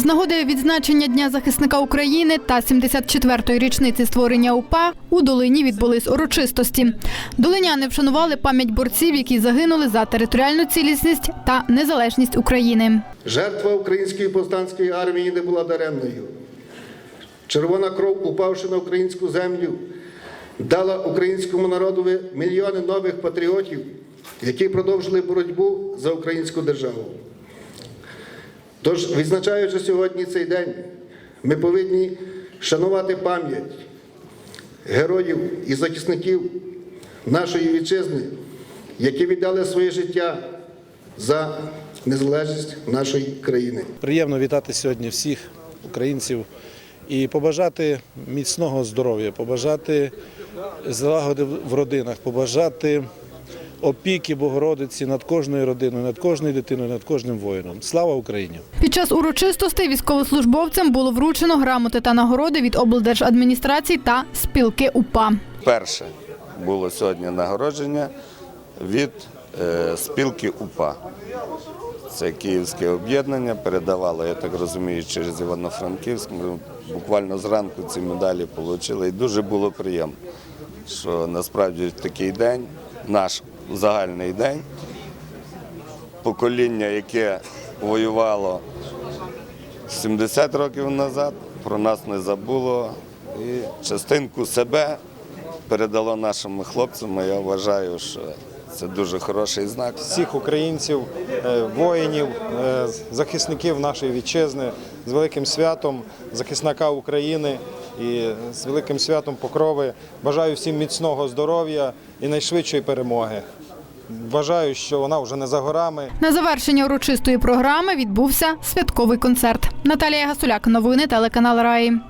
З нагоди відзначення Дня захисника України та 74-ї річниці створення УПА у Долині відбулись урочистості. Долиняни вшанували пам'ять борців, які загинули за територіальну цілісність та незалежність України. Жертва української повстанської армії не була даремною. Червона кров, упавши на українську землю, дала українському народові мільйони нових патріотів, які продовжили боротьбу за українську державу. Тож, відзначаючи сьогодні цей день, ми повинні шанувати пам'ять героїв і захисників нашої вітчизни, які віддали своє життя за незалежність нашої країни. Приємно вітати сьогодні всіх українців і побажати міцного здоров'я, побажати злагоди в родинах, побажати опіки Богородиці над кожною родиною, над кожною дитиною, над кожним воїном. Слава Україні! Під час урочистостей військовослужбовцям було вручено грамоти та нагороди від облдержадміністрації та спілки УПА. Перше було сьогодні нагородження від е, спілки УПА. Це київське об'єднання, передавало, я так розумію, через Івано-Франківськ. Ми буквально зранку ці медалі отримали. І дуже було приємно, що насправді в такий день, наш загальний день, покоління, яке воювало 70 років назад, про нас не забуло і частинку себе передало нашим хлопцям. Я вважаю, що це дуже хороший знак. всіх українців, е, воїнів, е, захисників нашої вітчизни з великим святом захисника України і з великим святом Покрови. Бажаю всім міцного здоров'я і найшвидшої перемоги. Вважаю, що вона вже не за горами. На завершення урочистої програми відбувся святковий концерт. Наталія Гасуляк, новини телеканал Раї.